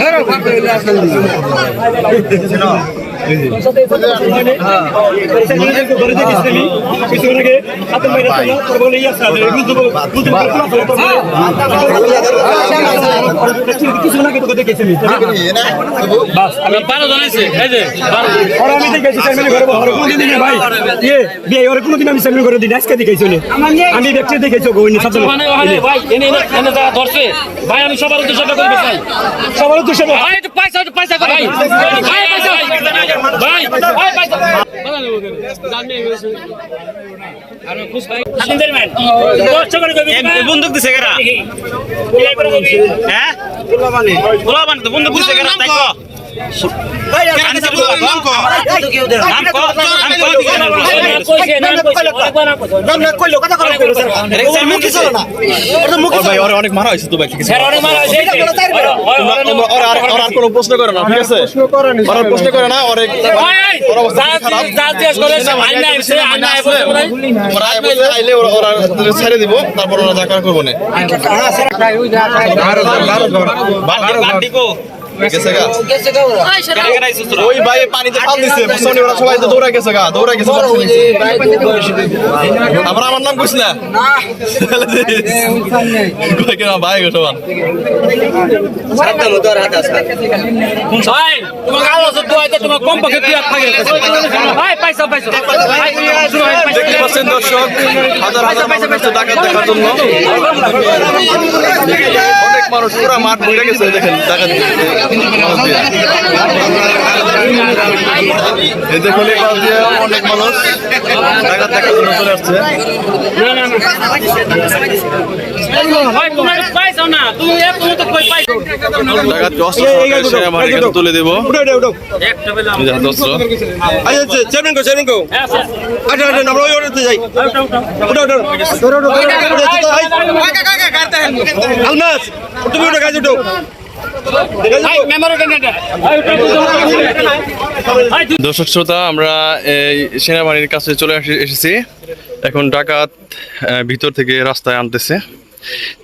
বারো আমি কোনদিন ইয়ে আমি করে দিই আজকে দেখেছি আমি ব্যক্তি দেখেছি গোবিন্দ মানে ধরছে ভাই আমি সবার উদ্দেশ্যে করতে চাই সবার উদ্দেশ্যে বল। ভাই একটু পয়সা পয়সা ভাই বন্দুক দিছে কেরা হ্যাঁ বন্দুক দিছে কেরা তাই নাম কো। অনেক ছেড়ে দিব তারপর ওরা দেখা করব না গেছে গা। ওই ভাই পানিতে ফাল দিছে বুঝছনি ওরা সবাই তো দৌড়া গেছে গা দৌড়া গেছে। আবার আমার নাম কইছ না? কই কেন ভাই গো সবান? ভাই তোমার আওয়াজ তো আইতে তোমার কম পক্ষে কি থাকে। ভাই পয়সা পয়সা দেখতে পাচ্ছেন দর্শক হাজার হাজার মানুষ আসছে দেখার জন্য। অনেক মানুষ পুরা মাঠ ভরে গেছে দেখেন ডাকাত দিয়ে। এই পাশ দিয়ে অনেক মানুষ ডাকাত দেখার জন্য চলে আসছে। তুলে দেবো। আলমাস। তুমি উঠো গাছ উঠো। দর্শক শ্রোতা, আমরা এই সেনাবাহিনীর কাছে চলে এসেছি। এখন ডাকাত ভিতর থেকে রাস্তায় আনতেছে।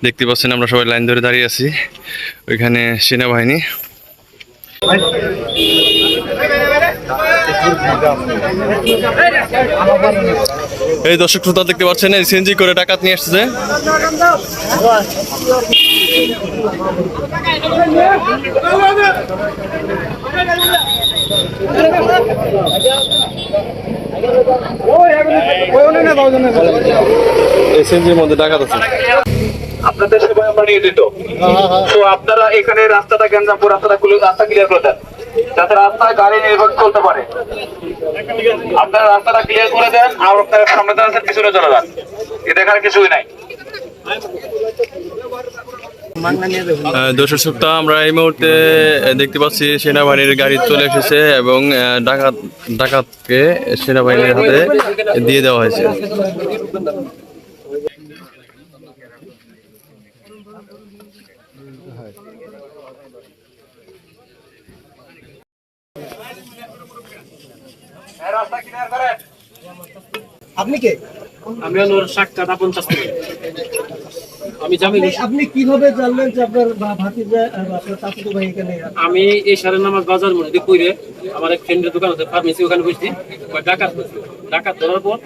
দেখতে পাচ্ছেন আমরা সবাই লাইন ধরে দাঁড়িয়ে আছি। ওইখানে সেনাবাহিনী। এই দর্শক শ্রোতা দেখতে পাচ্ছেন, এই সিএনজি করে ডাকাত নিয়ে আসছে। এই সিএনজির মধ্যে ডাকাত আছে। আপনাদের সেবায় আমরা নিয়োজিত। তো আপনারা এখানে রাস্তাটা গ্যাঞ্জামপুর রাস্তাটা রাস্তা ক্লিয়ার করে দেন। যাতে রাস্তায় গাড়ি নির্ভর চলতে পারে। আপনারা রাস্তাটা ক্লিয়ার করে দেন, আর আপনারা সামনে দাঁড়াচ্ছেন পিছনে চলে যান। এ দেখার কিছুই নাই। দর্শক শ্রোতা, আমরা এই মুহূর্তে দেখতে পাচ্ছি সেনাবাহিনীর গাড়ি চলে এসেছে এবং ডাকাত, ডাকাতকে সেনাবাহিনীর হাতে দিয়ে দেওয়া হয়েছে রাস্তা ক্লিয়ার করেন আপনি কে? আমি সাক্ষাৎ চাস্তি আমি জামিল আপনি- কীভাবে জানলেন যে আপনার ভাতিজা আপনার চাচাতো ভাই এখানে আমি এই সাড়ে নামাজ বাজার মধ্যে কইরে আমার এক ফ্রেন্ডের দোকান আছে ফার্মেসি ওখানে বসছি। ডাকাত ডাকাত ধরার পর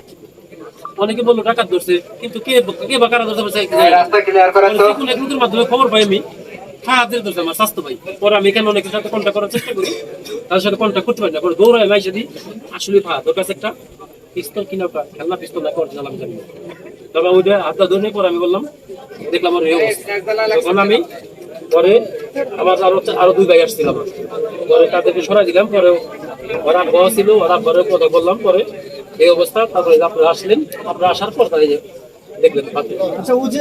অনেকে বলল ডাকাত ধরছে। কিন্তু কে কে বা কারা ধরতে পারছে রাস্তা ক্লিয়ার করেন তো কোন এক মাধ্যমে খবর পাই আমি। আমার স্বাস্থ্য পরে আমি সাথে করার চেষ্টা সাথে করতে আমি বললাম, দেখলাম তখন আমি পরে আরও দুই ভাই পরে তাদেরকে দিলাম। পরে ওরা ছিল ওরা কথা বললাম। পরে এই অবস্থা, তারপরে আপনারা আসলেন, আপনারা আসার পর তাই আচ্ছা ও যে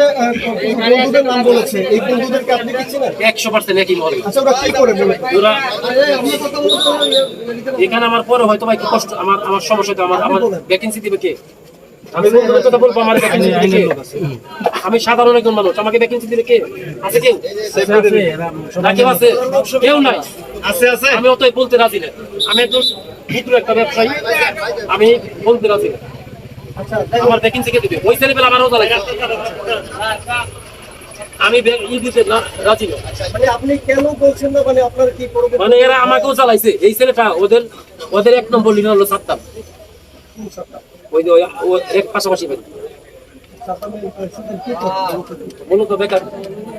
বন্ধুদের নাম বলেছে এই বন্ধুদেরকে আপনি কি চিনেন? একশো পার্সেন্ট একই মহল আচ্ছা ওরা কি করে বলে? ওরা এখানে আমার পরে হয়তো ভাই কষ্ট আমার আমার সমস্যা আমার আমার ভ্যাকেন্সি দিবে কে? আমি কথা বলব আমার ভ্যাকেন্সি দিবে কে? আমি সাধারণ একজন মানুষ আমাকে ভ্যাকেন্সি দিবে কে? আছে কেউ? না কেউ আছে? কেউ নাই। আছে আছে। আমি অতই বলতে রাজি না। আমি একজন ক্ষুদ্র একটা ব্যবসায়ী আমি বলতে রাজি না। আমার ভ্যাকেন্সি কে দিবে। ওই ছেলেবেলা আমারও লাগে আমি ই দিতে রাজি না। মানে আপনি কেন বলছেন না মানে আপনার কি করবে মানে এরা আমাকেও চালাইছে এই ছেলেটা ওদের ওদের এক নম্বর লিডার হলো সাত্তাম ওই যে এক পাশাপাশি বলুন মূলত বেকার।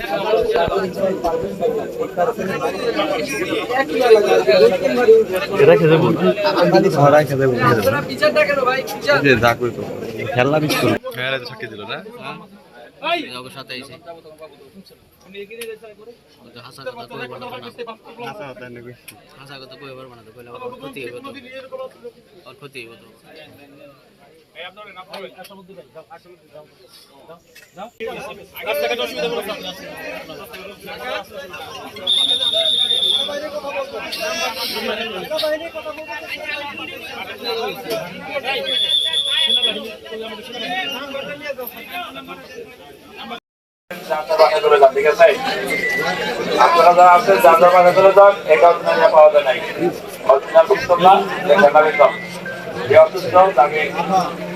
বেকার আসওয়ালো না। রাজনীতি সব দল করে। মেয়েরা তো সাক্ষী দিল না সাথে আইছে হাসা কথা কই বড় না হাসা কথা কই বড় না কইলে ক্ষতি হইব তো ক্ষতি হইব তো আপনারা যারা আছেন জানতে পারে চলে যান এটা অরিজিনাল পাওয়া যায় নাই অরিজিনাল পুস্তক না না একদম এই অসুস্থ তাকে